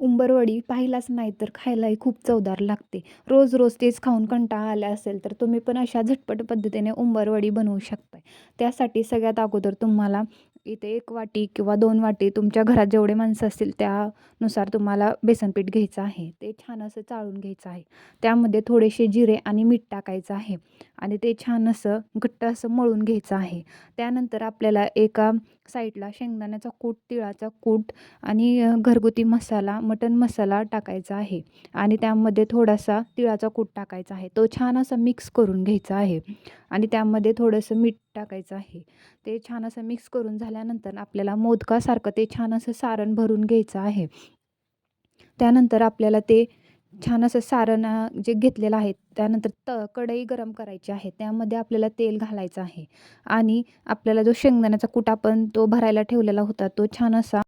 उंबरवडी पाहिलाच नाही तर खायलाही खूप चवदार लागते. रोज रोज तेच खाऊन कंटाळा आला असेल तर तुम्ही पण अशा झटपट पद्धतीने उंबरवडी बनवू शकता त्यासाठी सगळ्यात अगोदर तुम्हाला इथे एक वाटी किंवा दोन वाटी तुमच्या घरात जेवढे माणसं असतील त्यानुसार तुम्हाला बेसनपीठ घ्यायचं आहे. ते छान असं चाळून घ्यायचं आहे. त्यामध्ये थोडेसे जिरे आणि मीठ टाकायचं आहे आणि ते छान असं घट्ट असं मळून घ्यायचं आहे. त्यानंतर आपल्याला एका साईडला शेंगदाण्याचा कूट तिळाचा कूट आणि घरगुती मसाला मटन मसाला टाकायचा आहे आणि त्यामध्ये थोडासा तिळाचा कूट टाकायचा आहे. तो छान असा मिक्स करून घ्यायचा आहे आणि त्यामध्ये थोडंसं मीठ टाकायचं आहे. ते छान असं मिक्स करून झाल्यानंतर आपल्याला मोदकासारखं ते छान असं सारण भरून घ्यायचं आहे. त्यानंतर आपल्याला ते छान असं सारण जे घेतलेलं आहे त्यानंतर त कढई गरम करायची आहे. त्यामध्ये आपल्याला तेल घालायचं आहे. आणि आपल्याला जो शेंगदाण्याचा कुटा पण तो भरायला ठेवलेला होता तो छान असा